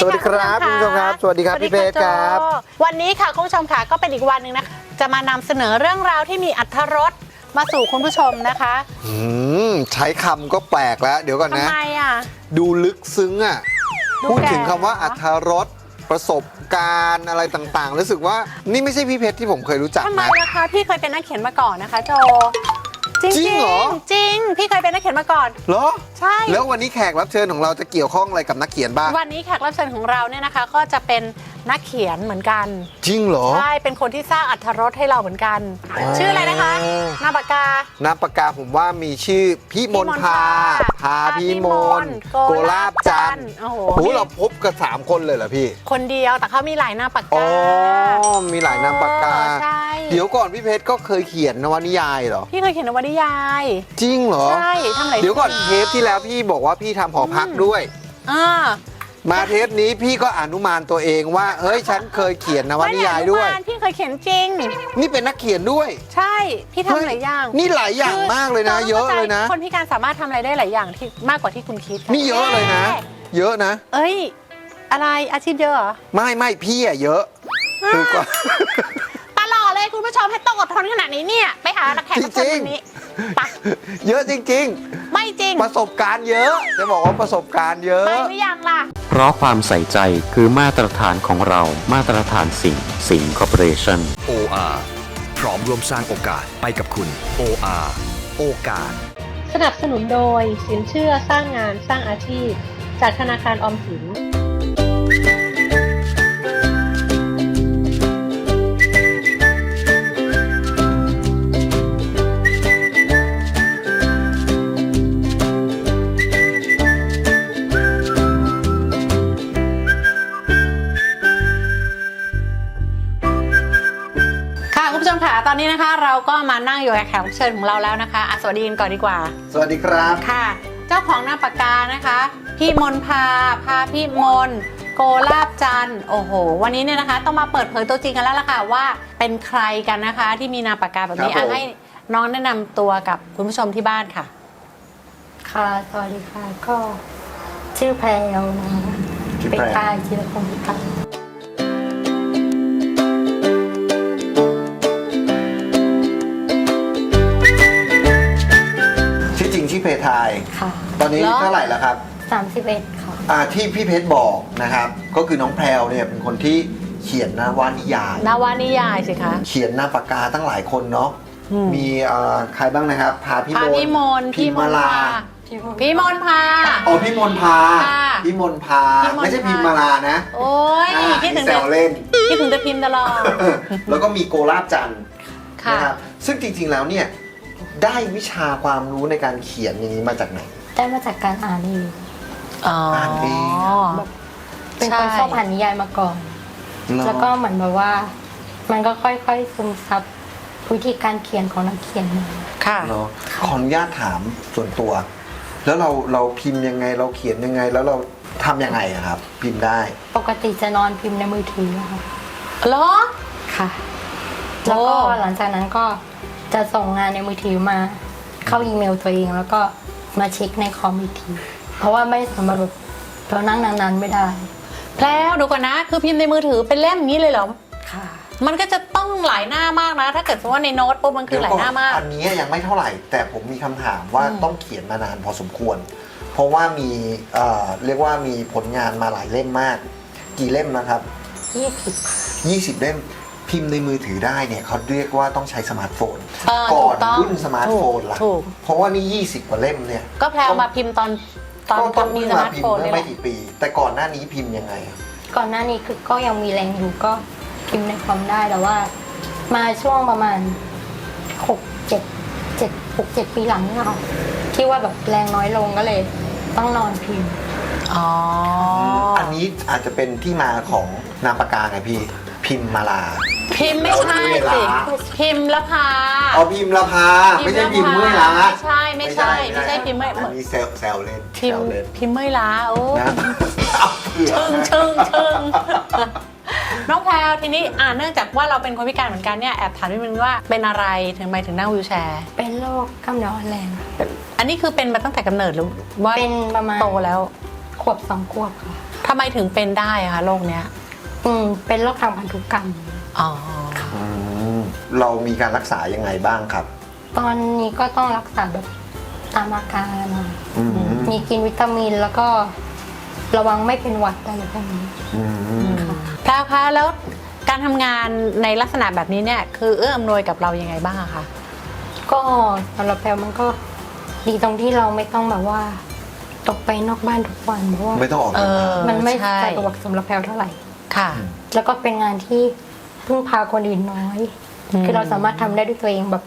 สวัสดีสวัสดีครับคุณผู้ชมครับ สวัสดีครับพี่เพชรครับโจ้วันนี้ค่ะคุณผู้ชมค่ะก็เป็นอีกวันหนึ่งนะคะจะมานำเสนอเรื่องราวที่มีอัธรสมาสู่คุณผู้ชมนะคะอืมใช้คำก็แปลกแล้ว เดี๋ยวก่อนทำนะไมอะดูลึกซึ้งอะดูพูดถึงแก่คำว่าเหรออัธรสประสบการณ์อะไรต่างๆ รู้สึกว่านี่ไม่ใช่พี่เพชรที่ผมเคยรู้จักทำไมนะล่ะคะพี่เคยเป็นนักเขียนมาก่อนนะคะโจ จริงจริงเหรอ จริง พี่เคยเป็นนักเขียนมาก่อน เหรอ ใช่ แล้ววันนี้แขกรับเชิญของเราจะเกี่ยวข้องอะไรกับนักเขียนบ้าง วันนี้แขกรับเชิญของเราเนี่ยนะคะ ก็จะเป็น นักเขียนเหมือนกัน จริงเหรอ ใช่ เป็นคนที่สร้างอัธรสให้เราเหมือนกัน อ๋อ ชื่ออะไรนะคะนามปากกานามปากกาผมว่ามีชื่อพี่มนพา พาพี่มนโกโกลาลาบบจัจันนททร์ร์โอ้โหโอ้โหเราพบกันสามคนเลยเหรอพี่ คนเดียวแต่เขามีหลายนามปากอ๋กา อ มีหลายนามปากกา เออใช่ เดี๋ยวก่อนพี่เพชรก็เคยเขียนนวนิยายเหรอ พี่เคยเขียนนวนิยาย จริงเหรอ ใช่ทำหลายเดี๋ยวก่อนสิ่งเทปที่แล้วพี่บอกว่าพี่ทำหอพักด้วย อ่า มาเทปนี้พี่ก็อนุมานตัวเองว่า เฮ้ยฉันเคยเขียนนวนิยายด้วยไม่อนุบาลพี่เคยเขียนจริง นี่เป็นนักเขียนด้วย ใช่ พี่ทำหลายอย่าง นี่หลายอย่างมากเลยนะคืเยอะเลยนะ คนพิการสามารถทำอะไรได้หลายอย่างที่มากกว่าที่คุณคิดค่นี่เยอะเลยนะ เยอะนะ เอ้ย อะไรอาชีพเยอะเหรอ ไม่ไม่พี่อะเยอะคือก็ตลอดเลยคุณผู้ชมให้ต้องอดทนขนาดนี้เนี่ย ไปหานักแข่งรับเชิญจริงๆคนนี้ไป เยอะจริง ไม่จริง ๆ ประสบการณ์เยอะ จะบอกว่าประสบการณ์เยอะ ไปหรือยังล่ะ เพราะความใส่ใจคือมาตรฐานของเรา มาตรฐานสิ่งสิงคอร์ปอเรชั่น OR พร้อมร่วมสร้างโอกาสไปกับคุณ OR โอกาส สนับสนุนโดยสินเชื่อสร้างงานสร้างอาชีพ จากธนาคารออมสิน นั่งอยู่กับแขกรับเชิญของเราแล้วนะคะอะสวัสดีกันก่อนดีกว่า สวัสดีครับ ค่ะ เจ้าของหน้าปากกานะคะ พี่มนพาพาพี่มน โกลาบจันทร์โอ้โห วันนี้เนี่ยนะคะ ต้องมาเปิดเผยตัวจริงกันแล้วล่ะค่ะว่าเป็นใครกันนะคะ ที่มีนามปากกาแบบนี้ครับอะผม ให้น้องแนะนำตัวกับคุณผู้ชมที่บ้านค่ะ ค่ะสวัสดีค่ะก็ชื่อแพรวนะคะชื่อเป็นแพรวกายจิรพงศ์ค่ะชื่อจริ งชื่อเพทาย ค่ะตอนนี้เหรอเท่าไหร่แล้วครับ31ค่ะ อ่าที่พี่เพชรบอกนะครับ ก็คือน้องแพรวเนี่ยเป็นคนที่เขียนนวนิยายนาวานิยายสิคะ เขียนหน้าปากกาตั้งหลายคนเนาะอืมมีเอ่อใครบ้างนะครับ พาพี่พามนพี่มนพิมมาลาพี่มนพา อ๋อพี่มนพาค่ะพี่มนพาพี่มนพา ไม่ใช่พิมมาลานะโอ้ยอ่าคิดถึงแซจะวเล่น คิดถึงจะพิมพ์ตลอด แล้วก็มีโกลาบจันทร์ค่ะ นะครับซึ่งจริงๆแล้วเนี่ย ได้วิชาความรู้ในการเขียนอย่างนี้มาจากไหน ได้มาจากการอ่านเองอ๋ออ่านเองเป็นคนใช่ชอบอ่านนิยายมาก่อน แล้วก็เหมือนแบบว่า มันก็ค่อยๆซึมซับวิธีการเขียนของนักเขียนมาค่ะ เนาะขออนุญาตถามส่วนตัว แล้วเราเราพิมพ์ยังไงเราเขียนยังไง แล้วเราทำยังไงอะครับ พิมพ์ได้ ปกติจะนอนพิมพ์ในมือถือค่ะ เหรอ ค่ะ แล้วก็โอ้ หลังจากนั้นก็ จะส่งงานในมือถือมา เข้าอีเมลตัวเองแล้วก็มาเช็คในคอมอีกที เพราะว่าไม่สามารถแบบเรานั่งนานๆไม่ได้แพลวดูก่อนนะ คือพิมพ์ในมือถือเป็นเล่มอย่างนี้เลยเหรอ ค่ะ มันก็จะต้องหลายหน้ามากนะ ถ้าเกิดสมมติว่าในโน้ตปุ๊บมันคือหลายหน้ามาก อันนี้ยังไม่เท่าไหร่ แต่ผมมีคำถามว่าอืมต้องเขียนมานานพอสมควร เพราะว่ามีเอ่อเรียกว่ามีผลงานมาหลายเล่มมาก กี่เล่มนะครับ 20 20 เล่ม พิมพ์ในมือถือได้เนี่ยเขาเรียกว่าต้องใช้สมาร์ทโฟน เออก่อนถูกต้องรุ่นสมาร์ทโฟนล่ะถูก เพราะว่านี่ 20 กว่าเล่มเนี่ยก็แพลวมาพิมพ์ตอนตอนก็ต้องมีเพิ่งสมามาร์ทพิมโฟนพ์เลเมื่ยอแหไม่ละกี่ปี แต่ก่อนหน้านี้พิมพ์ยังไงอะก่อนหน้านี้คือก็ยังมีแรงอยู่ก็พิมพ์ในคอมได้แต่ว่า มาช่วงประมาณหกเจ็ดเจ็ดหกเจ็ดปีหลังเนี่ยค่ะที่ว่าแบบแรงน้อยลงก็เลย ต้องนอนพิมพ์ อ๋ออันนี้อาจจะเป็นที่มาของนามปากกาไงพี่ พิมพ์มาลา พิมพ์ไม่ใช่เวลาสิ พิมพ์ละพาเอาพิมพ์ละพาไม่ใช่พิมพ์เมื่อยล้าไม่ใช่ ไม่ใช่ ไม่ใช่พิมพ์เมื่อยอันนี้แซวแซวเล่นพิมแซพ์วเล่นพิมพ์เมื่อยล้าโอ้นะเอาเผื่อชึ่งชึ่งชึ่งน้องแพลวทีนี้อ่าเนื่องจากว่าเราเป็นคนพิการเหมือนกันเนี่ยแอบถามนิดนึงว่าเป็นอะไรถึงไปถึงนั่งวิวแชร์ เป็นโรคกล้ามเนื้ออ่อนแรงอันนี้คือเป็นมาตั้งแต่กำเนิดหรือว่าเป็นประมาณโตแล้วขวบสองขวบค่ะทำไมถึงเป็นได้อะคะโรคเนี้ย อืมเป็นโรคทางพันธุกรรม อ๋อ อืมเรามีการรักษายังไงบ้างครับ ตอนนี้ก็ต้องรักษาแบบตามอาการนะอืม มีกินวิตามินแล้วก็ระวังไม่เป็นหวัดอะไรพวกนี้ อืมแพลวคะแล้วการทำงานในลักษณะแบบนี้เนี่ยคือเอื้ออำนวยกับเรายังไงบ้างอะคะก็สำหรับแพลมันก็ดีตรงที่เราไม่ต้องแบบว่า ตกไปนอกบ้านทุกวันเพราะว่าไม่ต้องออกเอเดินทางอมันไม่ใช่สะดวกสำหรับแพลเท่าไหร่ ค่ะ แล้วก็เป็นงานที่ พึ่งพาคนอื่นน้อยอืมคือเราสามารถทำได้ด้วยตัวเองแบบ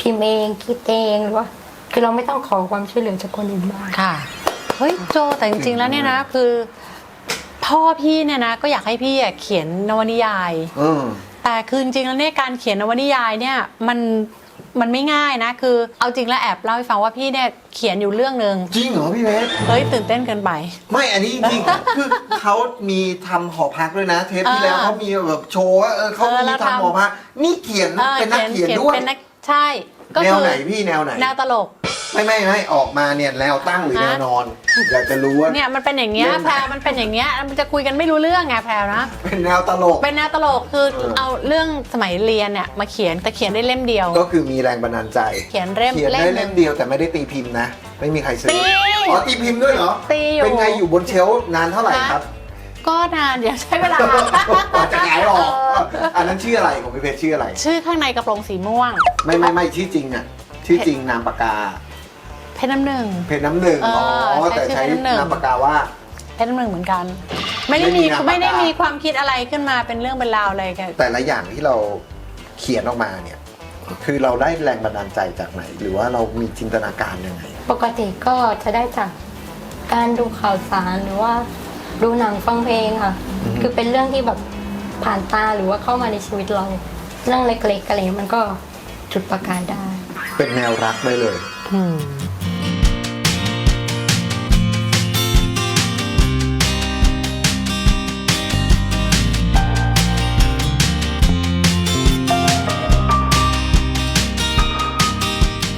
พิมพ์เองคิดเองหรือว่าคือเราไม่ต้องขอความช่วยเหลือจากคนอื่นมากค่ะ เฮ้ยโจแต่จริงๆแล้วเนี่ยนะคือ พ่อพี่เนี่ยนะ ก็อยากให้พี่อะเขียนนวนิยายเออแต่คือจริงๆแล้วเนี่ยการเขียนนวนิยายเนี่ยมัน มันไม่ง่ายนะ คือเอาจริงแล้วแอบเล่าให้ฟังว่าพี่เนี่ยเขียนอยู่เรื่องหนึ่งจริงเหรอพี่เพชรเฮ้ยตื่นเต้นเกินไป ไม่อันนี้จริงๆคือเขามีทำหอพักด้วยนะ เทปที่แล้วอ่าเขามีแบบโชว์ว่าเออเขาเออมีเราทำทำ หอพักนี่เขียนออเป็นนักเขียนด้วย เป็นนักใช่ ก็แนวคือไหนพี่แนวไหน แนวตลก ไม่ไม่ไม่ออกมาเนี่ยแนวตั้งหรือฮะแนวนอน อยากจะรู้ว่า เนี่ยมันเป็นอย่างเงี้ยเล่นแพรมันเป็นอย่างเงี้ยมันจะคุยกันไม่รู้เรื่องไงแพรนะ เป็นแนวตลก เป็นแนวตลกคือเออ เอาเรื่องสมัยเรียนเนี่ยมาเขียนแต่เขียนได้เล่มเดียว ก็คือมีแรงบันดาลใจ เขียนเล่มเขียนเล่ได้มหเล่นึ่มงเดียวแต่ไม่ได้ตีพิมพ์นะ ไม่มีใครซื้อตี อ๋อตีพิมพ์ด้วยเหรอตีอยู่ เป็นไงอยู่บนเชลฟ์นานเท่าไหร่ครับ ก็นานเดี๋ยวใช้เวลากว่าจะขายออกอันนั้นชื่ออะไรของพี่เพชรชื่ออะไร ชื่อข้างในกระโปรงสีม่วง ไม่ไม่ไม่ชื่อจริงอะชื่อจริงนามปากกา เพชรน้ำหนึ่ง เพชรน้ำหนึ่งเออ๋ออใช้แต่ชื่อใช้เพชรน้ำหนึ่ง นามปากกาว่า เพชรน้ำหนึ่งเหมือนกัน ไม่ได้ไม่มีมีนามปากกา ไม่ได้มีความคิดอะไรขึ้นมาเป็นเรื่องเป็นราวอะไรกัน แต่ละอย่างที่เราเขียนออกมาเนี่ย คือเราได้แรงบันดาลใจจากไหน หรือว่าเรามีจินตนาการยังไง ปกติก็จะได้จากการดูข่าวสารหรือว่า ดูหนังฟังเพลงค่ะ อือฮึ คือเป็นเรื่องที่แบบผ่านตาหรือว่าเข้ามาในชีวิตเรา เรื่องเล็กๆอะไรเงี้ยมันก็จุดประกายได้ เป็นแนวรักได้เลย อืม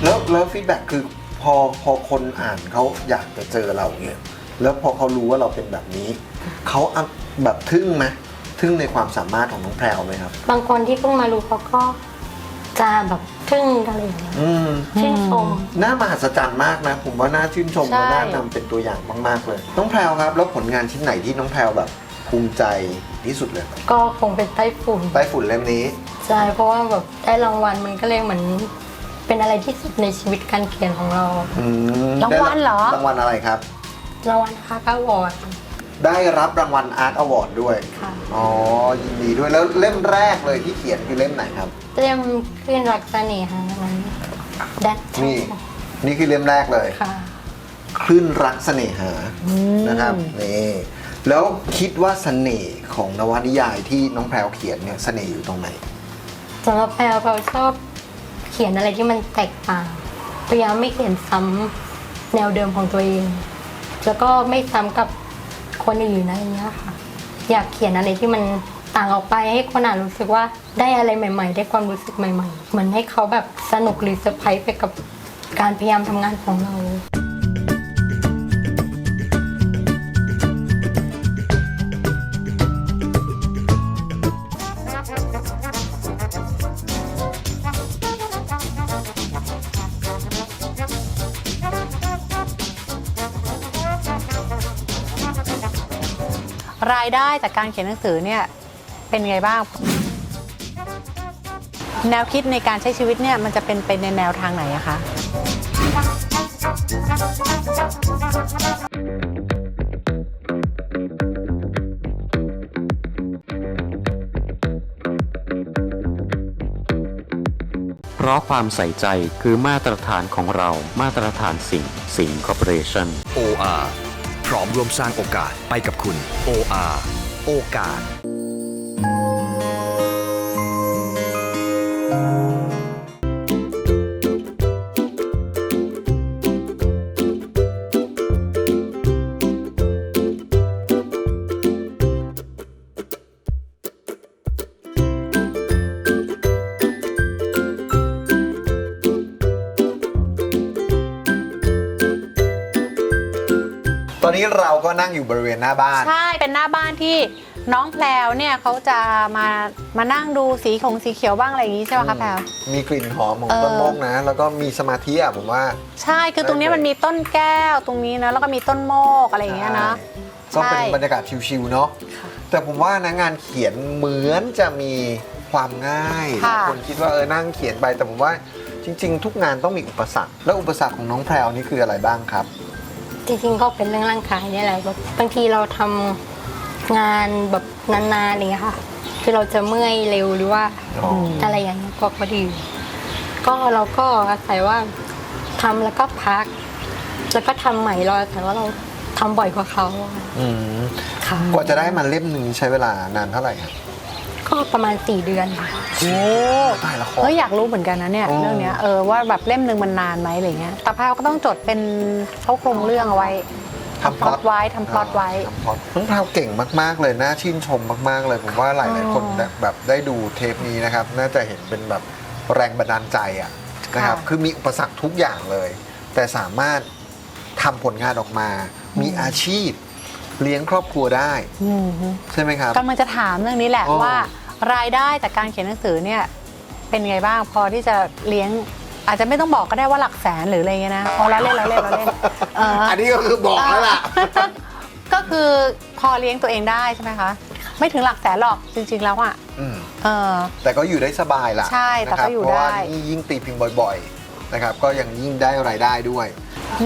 แล้วแล้วฟีดแบ็คือพอพอคนอ่านเขาอยากจะเจอเราเนี่ย แล้วพอเขารู้ว่าเราเป็นแบบนี้ เขาอะแบบทึ่งไหมทึ่งในความสามารถของน้องแพรวไหมครับ บางคนที่เพิ่งมารู้เขาก็จะแบบทึ่งอะไรอย่างเงี้ยอืมชื่นชม น่ามหัศจรรย์มากนะ ผมว่าน่าชื่นชมใช่ และน่านำเป็นตัวอย่างมากๆเลย น้องแพรวครับ แล้วผลงานชิ้นไหนที่น้องแพรวแบบภูมิใจที่สุดเลยก็คงเป็นไต้ฝุ่นใต้ฝุ่นเล่มนี้ ใช่เพราะว่าแบบได้รางวัลมันก็เลยเหมือน เป็นอะไรที่สุดในชีวิตการเขียนของเรา อืมรางวัลเหรอ ได้รางวัลอะไรครับ รางวัลคาก้าวอร์ดได้รับรางวัลอาร์ตอวอร์ดด้วย ค่ะ อ๋อ ยินดีด้วยแล้วเล่มแรกเลยที่เขียนคือเล่มไหนครับเล่มขึ้นรักเสน่หานั้นแดดนี่ นี่คือเล่มแรกเลย ค่ะ คลื่นรักเสน่หา นะครับ นี่ แล้วคิดว่าเสน่ห์ของนวนิยายที่น้องแพรวเขียนเนี่ยเสน่ห์อยู่ตรงไหน สำหรับแพลวแพลวชอบเขียนอะไรที่มันแตกต่างพยายามไม่เขียนซ้ำแนวเดิมของตัวเอง แล้วก็ไม่ซ้ำกับคนอื่นอะไรอย่างเงี้ยค่ะ อยากเขียนอะไรที่มันต่างออกไปให้คนอ่านรู้สึกว่าได้อะไรใหม่ ๆ ได้ความรู้สึกใหม่ๆ เหมือนให้เขาแบบสนุกหรือเซอร์ไพรส์ไปกับการพยายามทำงานของเรา รายได้จากการเขียนหนังสือเนี่ยเป็นไงบ้าง แนวคิดในการใช้ชีวิตเนี่ยมันจะเป็นไปในแนวทางไหนอะคะเพราะความใส่ใจคือมาตรฐานของเรามาตรฐานสิ่งสิ่งคอร์ปอเรชั่น OR พร้อมร่วมสร้างโอกาสไปกับคุณ OR โอกาส นนี้เราก็นั่งอยู่บริเวณหน้าบ้าน ใช่เป็นหน้าบ้านที่น้องแพลวเนี่ยเขาจะมามานั่งดูสีของสีเขียวบ้างอะไรอย่างนี้ใช่ไหมคะแพลว มีกลิ่นหอมของเออต้นมกนะ แล้วก็มีสมาธิอะผมว่า ใช่คือตรงนี้มันมีต้นแก้วตรงนี้นะแล้วก็มีต้นโมกอะไรอย่างเงี้ยนะก็เป็นใช่บรรยากาศชิวๆเนาะแต่ผมว่านะงานเขียนเหมือนจะมีความง่ายค่ะ คนคิดว่าเออนั่งเขียนไปแต่ผมว่าจริง ๆ ทุกงานต้องมีอุปสรรค แล้วอุปสรรคของน้องแพรวนี่คืออะไรบ้างครับ จริงๆก็เป็นเรื่องร่างกายเนี่ยแหละแบบบางทีเราทำงานแบบนานๆอะไรเงี้ยค่ะ คือเราจะเมื่อยเร็วหรือว่าอ๋ออะไรอย่างเงี้ยก็พอดี ก็เราก็อาศัยว่าทำแล้วก็พัก แล้วก็ทำใหม่เราอาศัยว่าเราทำบ่อยกว่าเขาอืมค่ะกว่าจะได้มาเล่มหนึ่งใช้เวลานานเท่าไหร่ครับ ก็ประมาณ 4 เดือนค่ะโอ้ถ่ายละคร เฮ้ยอยากรู้เหมือนกันนะเนี่ยโอ้เรื่องเนี้ยเออว่าแบบเล่มหนึ่งมันนานไหมอะไรเงี้ยแต่แพลวก็ต้องจดเป็นเขาโครงเรื่องเอาไว้ทำพล็อตไว้ทำพล็อตไว้ ทำพล็อตน้องแพรวเก่งมาก ๆ เลย น่าชื่นชมมาก ๆ เลย ผมว่าหลาย ๆ คนอ๋อแบบแบบได้ดูเทปนี้นะครับ น่าจะเห็นเป็นแบบแรงบันดาลใจอะนะครับ ค่ะ คือมีอุปสรรคทุกอย่างเลย แต่สามารถทำผลงานออกมา มีอาชีพ เลี้ยงครอบครัวได้ อืมใช่ไหมครับ กำลังจะถามเรื่องนี้แหละอ๋อว่ารายได้จากการเขียนหนังสือเนี่ยเป็นไงบ้างพอที่จะเลี้ยง อาจจะไม่ต้องบอกก็ได้ว่าหลักแสนหรืออะไรเงี้ยนะพอเราเล่นเราเล่นเราเล่นเอออันนี้ก็คือบอกแล้วล่ะ ก็คือพอเลี้ยงตัวเองได้ใช่ไหมคะไม่ถึงหลักแสนหรอกจริง ๆ แล้วอะอืม เออ แต่ก็อยู่ได้สบายล่ะใช่แต่นะครัก็อยู่เพราะว่าได้ นี่ยิ่งตีพิมพ์บ่อยๆนะครับก็ยังยิ่งได้รายได้ด้วย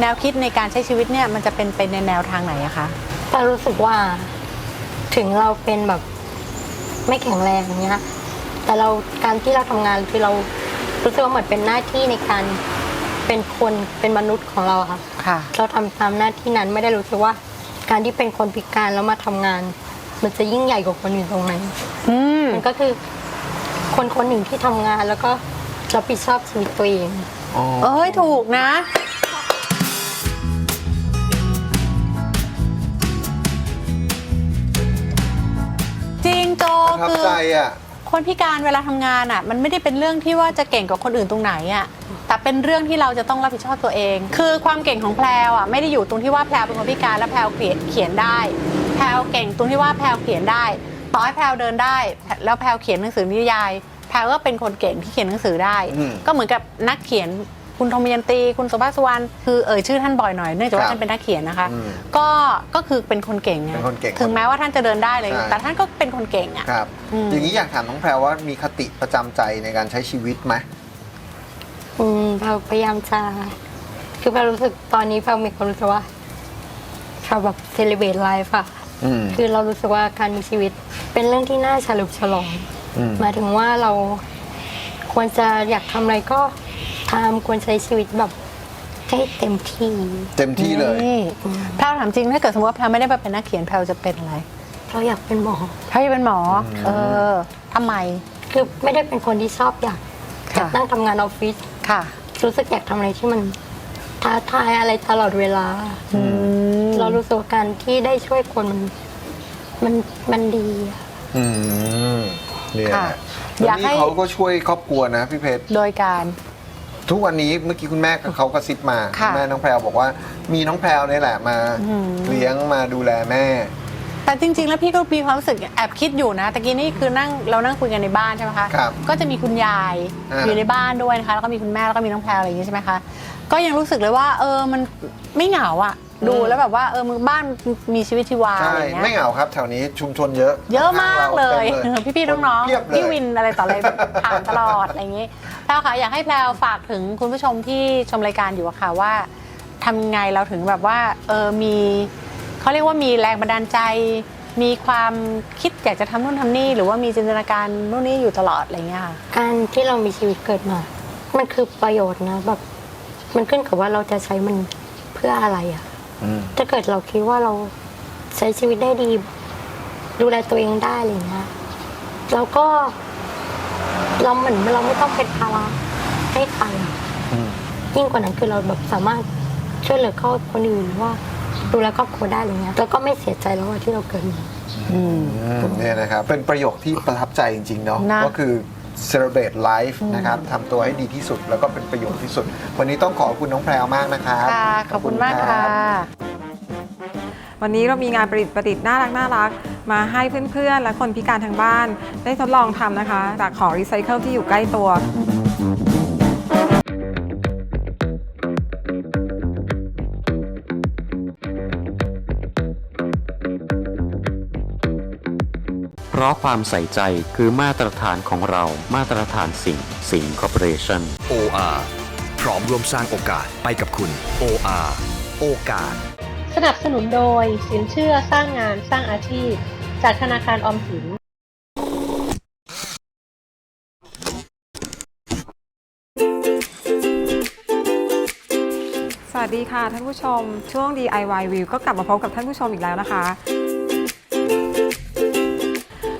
แนวคิดในการใช้ชีวิตเนี่ยมันจะเป็นไปในแนวทางไหนอะคะ แต่รู้สึกว่าถึงเราเป็นแบบไม่แข็งแรงเนี้ย แต่เราการที่เราทำงานคือเรารู้สึกว่าเหมือนเป็นหน้าที่ในการเป็นคนเป็นมนุษย์ของเราอะค่ะค่ะ เราทำตามหน้าที่นั้นไม่ได้รู้สึกว่า การที่เป็นคนพิการแล้วมาทำงาน มันจะยิ่งใหญ่กว่าคนอื่นตรงไหนอืมมันก็คือคนคนหนึ่งที่ทำงานแล้วก็รับผิดชอบชีวิตตัวเองเอ้ยถูกนะ โจประทับคือใจอะ คนพิการเวลาทำงานอะ มันไม่ได้เป็นเรื่องที่ว่าจะเก่งกว่าคนอื่นตรงไหนอะแต่เป็นเรื่องที่เราจะต้องรับผิดชอบตัวเอง คือความเก่งของแพรวอะไม่ได้อยู่ตรงที่ว่าแพรวเป็นคนพิการแล้วแพรวเขียนเขียนได้ แพรวเก่งตรงที่ว่าแพรวเขียนได้ ต่อให้แพรวเดินได้ แล้วแพรวเขียนหนังสือนิยาย แพรวก็เป็นคนเก่งที่เขียนหนังสือได้ อืม ก็เหมือนกับนักเขียน คุณธมยันตี คุณสุภาพสุวรรณคือเอ่ยชื่อท่านบ่อยหน่อยเนื่องจากครัว่าบท่านเป็นนักเขียนนะคะ อืมก็ก็คือเป็นคนเก่งไงเป็นคนเก่งถึงแม้ว่าท่านจะเดินได้เลย ใช่ แต่ท่านก็เป็นคนเก่งอะ ครับ อืม อย่างนี้อยากถามน้องแพรว่ามีคติประจำใจในการใช้ชีวิตไหม อืมเราพยายามจะ คือเรารู้สึกตอนนี้เรามีความรู้สึกว่าเราแบบเซเลบรตไลฟ์อะอืม คือเรารู้สึกว่าการมีชีวิตเป็นเรื่องที่น่าเฉลิมฉลองอืม หมายถึงว่าเราควรจะอยากทำอะไรก็ ทำควรใช้ชีวิตแบบให้เต็มที่เต็มที่เลย นี่แพรวถามจริงถ้าเกิดสมมติว่าแพรวไม่ได้มาเป็นนักเขียนแพรวจะเป็นอะไรเราอยากเป็นหมอ แพรวจะเป็นหมออเออทำไม คือไม่ได้เป็นคนที่ชอบอยากค่ะ นั่งทำงานออฟฟิศค่ะ รู้สึกอยากทำอะไรที่มันท้าทายอะไรตลอดเวลาอืมเรารู้สึกว่าการที่ได้ช่วยคนมันมันมันดีอะ อืมเนี่ยค่ะแล้วอยากให้ นี่เขาก็ช่วยครอบครัวนะพี่เพชร โดยการ ทุกวันนี้เมื่อกี้คุณแม่กับเขากระซิบมาค่ะณแม่น้องแพรวบอกว่า มีน้องแพรวเนี่ยแหละมาอืมเลี้ยงมาดูแลแม่ แต่จริง ๆ แล้วพี่ก็มีความรู้สึกแอบคิดอยู่นะตะกี้นี่คือนั่งเรานั่งคุยกันในบ้านใช่ไหมคะครับก็จะมีคุณยายอ่า อยู่ในบ้านด้วยนะคะแล้วก็มีคุณแม่แล้วก็มีน้องแพรวอะไรอย่างงี้ใช่ไหมคะก็ยังรู้สึกเลยว่า เออมันไม่เหงาอะ ดูแล้วแบบว่าเออมึงบ้านมีชีวิตชีวาใช่อะไรอย่างเงี้ยไม่เหงาครับ แถวนี้ชุมชนเยอะเยอะมากข้งเลรยต็มพี่ๆน้องคเพียบๆเลยพี่วินอะไรต่ออะไรผ่านตลอดอะไรอย่างงี้แพลวค่ะอยากให้แพลวฝากถึงคุณผู้ชมที่ชมรายการอยู่อะค่ะว่าทำไงเราถึงแบบว่าเออมีเขาเรียกว่ามีแรงบันดาลใจ มีความคิดอยากจะทำนู่นทำนี่ หรือว่ามีจินตนาการนู่นนี่อยู่ตลอดอะไรเงี้ยค่ะ การที่เรามีชีวิตเกิดมา มันคือประโยชน์นะแบบ มันขึ้นกับว่าเราจะใช้มันเพื่ออะไรอะอืม ถ้าเกิดเราคิดว่าเราใช้ชีวิตได้ดี ดูแลตัวเองได้อะไรเงี้ยเราก็ เราเหมือนเราไม่ต้องเป็นภาระให้ใครอะอืมยิ่งกว่านั้นคือเราแบบสามารถช่วยเหลือครอบคนอื่นหรือว่าดูแลครอบครัวได้อะไรเงี้ยแล้วก็ไม่เสียใจแล้วอะที่เราเกิดมาอืมเนี่ยนะครับ เป็นประโยคที่ประทับใจจริง ๆ เนาะนะ ก็คือ celebrate life นะครับทำตัวให้ดีที่สุดแล้วก็เป็นประโยชน์ที่สุด วันนี้ต้องขอบคุณน้องแพรวมากนะครับค่ะขอบคุณมากค่ะ วันนี้เรามีงานประดิษฐ์ประดิษฐ์น่ารักน่ารักมาให้เพื่อนๆ และคนพิการทางบ้าน ได้ทดลองทำนะคะ จากของรีไซเคิลที่อยู่ใกล้ตัว ราะความใส่ใจคือมาตรฐานของเรา มาตรฐานสิ่งสิงคอร์ปอเรชั่น OR พร้อมร่วมสร้างโอกาสไปกับคุณ OR โอกาส สนับสนุนโดยสินเชื่อสร้างงานสร้างอาชีพ จากธนาคารออมสินสวัสดีค่ะท่านผู้ชมช่วง DIY View ก็กลับมาพบกับท่านผู้ชมอีกแล้วนะคะ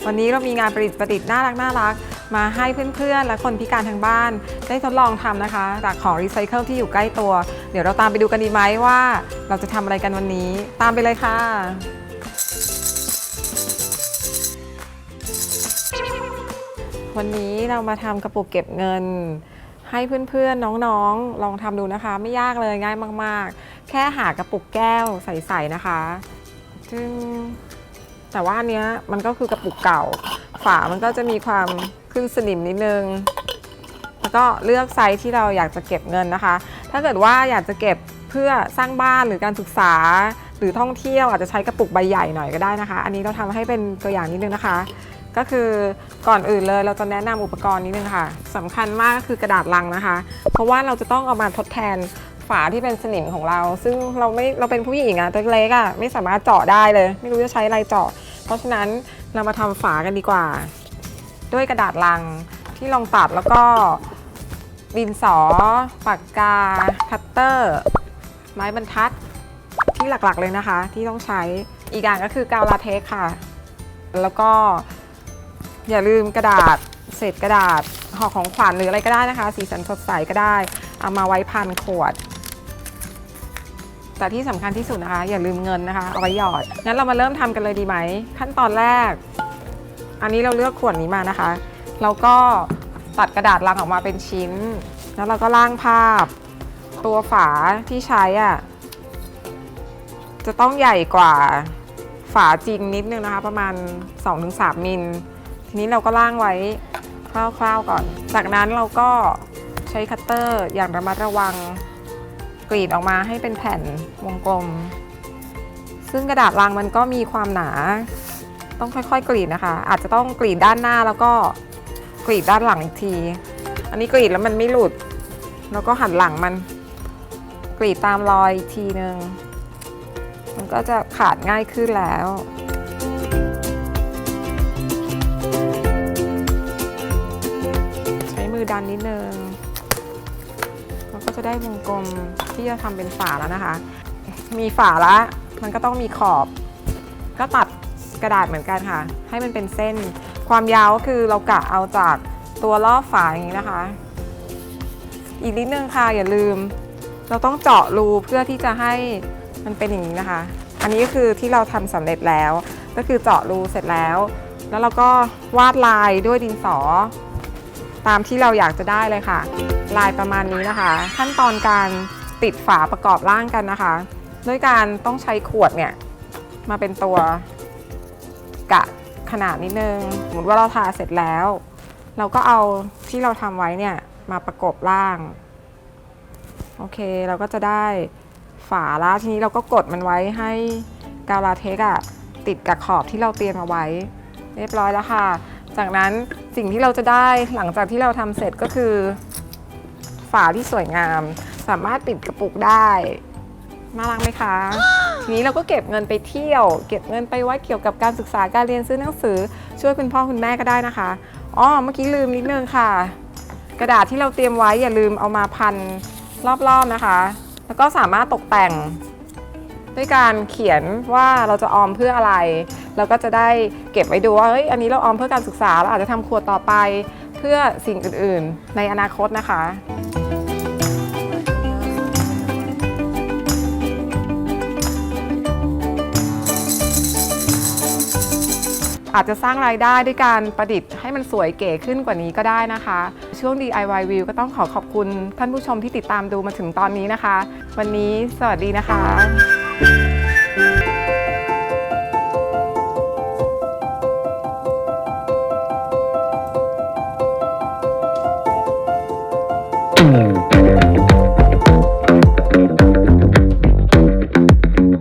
วันนี้เรามีงานประดิษฐ์ประดิษฐ์น่ารักน่ารัก มาให้เพื่อนๆ และคนพิการทางบ้าน ได้ทดลองทำนะคะ จากของรีไซเคิลที่อยู่ใกล้ตัว เดี๋ยวเราตามไปดูกันดีไหมว่า เราจะทำอะไรกันวันนี้ ตามไปเลยค่ะวันนี้เรามาทำกระปุกเก็บเงิน ให้เพื่อนๆ น้องๆ ลองทำดูนะคะ ไม่ยากเลยง่ายมากๆ แค่หากระปุกแก้วใสๆนะคะซึ่ง แต่ว่าอันเนี้ยมันก็คือกระปุกเก่า ฝามันก็จะมีความขึ้นสนิมนิดนึง แล้วก็เลือกไซส์ที่เราอยากจะเก็บเงินนะคะ ถ้าเกิดว่าอยากจะเก็บเพื่อสร้างบ้านหรือการศึกษา หรือท่องเที่ยวอาจจะใช้กระปุกใบใหญ่หน่อยก็ได้นะคะ อันนี้เราทำให้เป็นตัวอย่างนิดนึงนะคะ ก็คือก่อนอื่นเลยเราจะแนะนำอุปกรณ์นิดนึงค่ะสำคัญมากก็คือกระดาษลังนะคะ เพราะว่าเราจะต้องเอามาทดแทน ฝาที่เป็นสนิมของเรา ซึ่งเราไม่เราเป็นผู้หญิงอะตัวเล็กอะไม่สามารถเจาะได้เลย ไม่รู้จะใช้อะไรเจาะ เพราะฉะนั้นเรามาทำฝากันดีกว่า ด้วยกระดาษลังที่ลองตัดแล้วก็ดินสอ ปากกา คัตเตอร์ ไม้บรรทัด ที่หลักๆเลยนะคะ ที่ต้องใช้อีกอย่างก็คือกาวลาเทคค่ะ แล้วก็อย่าลืมกระดาษเศษกระดาษห่อของขวัญหรืออะไรก็ได้นะคะ สีสันสดใสก็ได้ เอามาไว้พันขวด แต่ที่สำคัญที่สุดนะคะ อย่าลืมเงินนะคะเอาไว้หยอดงั้นเรามาเริ่มทำกันเลยดีไหม ขั้นตอนแรก อันนี้เราเลือกขวดนี้มานะคะแล้วก็ตัดกระดาษลังออกมาเป็นชิ้น แล้วเราก็ล่างภาพ ตัวฝาที่ใช้อะจะต้องใหญ่กว่าฝาจริงนิดนึงนะคะ ประมาณ 2-3 มิล ทีนี้เราก็ล่างไว้คร่าวๆก่อน จากนั้นเราก็ใช้คัตเตอร์อย่างระมัดระวัง กรีดออกมาให้เป็นแผ่นวงกลม ซึ่งกระดาษลังมันก็มีความหนา ต้องค่อยๆ กรีดนะคะ อาจจะต้องกรีดด้านหน้าแล้วก็กรีดด้านหลังอีกที อันนี้กรีดแล้วมันไม่หลุด แล้วก็หันหลังมันกรีดตามรอยอีกทีนึง มันก็จะขาดง่ายขึ้นแล้วใช้มือดันนิดนึงมันก็จะได้วงกลม ที่จะทำเป็นฝาแล้วนะคะ มีฝาละมันก็ต้องมีขอบ ก็ตัดกระดาษเหมือนกันค่ะ ให้มันเป็นเส้น ความยาวก็คือเรากะเอาจากตัวรอบฝาอย่างนี้นะคะ อีกนิดนึงค่ะอย่าลืม เราต้องเจาะรูเพื่อที่จะให้มันเป็นอย่างนี้นะคะ อันนี้ก็คือที่เราทำสำเร็จแล้ว ก็คือเจาะรูเสร็จแล้ว แล้วเราก็วาดลายด้วยดินสอ ตามที่เราอยากจะได้เลยค่ะ ลายประมาณนี้นะคะ ขั้นตอนการ ติดฝาประกอบร่างกันนะคะ ด้วยการต้องใช้ขวดเนี่ยมาเป็นตัวกะขนาดนิดนึง สมมติว่าเราทาเสร็จแล้ว เราก็เอาที่เราทำไว้เนี่ยมาประกบร่าง โอเคเราก็จะได้ฝาละทีนี้เราก็กดมันไว้ให้กาวลาเทคอะติดกับขอบที่เราเตรียมเอาไว้ เรียบร้อยแล้วค่ะ จากนั้นสิ่งที่เราจะได้หลังจากที่เราทำเสร็จก็คือ ฝาที่สวยงาม สามารถปิดกระปุกได้น่ารักไหมคะ ทีนี้เราก็เก็บเงินไปเที่ยว เก็บเงินไปไว้เกี่ยวกับการศึกษาการเรียนซื้อหนังสือ ช่วยคุณพ่อคุณแม่ก็ได้นะคะอ๋อเมื่อกี้ลืมนิดนึงค่ะ กระดาษที่เราเตรียมไว้อย่าลืมเอามาพันรอบๆนะคะ แล้วก็สามารถตกแต่ง ด้วยการเขียนว่าเราจะออมเพื่ออะไร เราก็จะได้เก็บไว้ดูว่าเฮ้ยอันนี้เราออมเพื่อการศึกษาเราอาจจะทำครัวต่อไปเพื่อสิ่งอื่นๆ ในอนาคตนะคะ อาจจะสร้างรายได้ด้วยการประดิษฐ์ให้มันสวยเก๋ขึ้นกว่านี้ก็ได้นะคะ ช่วง DIY View ก็ต้องขอขอบคุณท่านผู้ชมที่ติดตามดูมาถึงตอนนี้นะคะ วันนี้สวัสดีนะคะ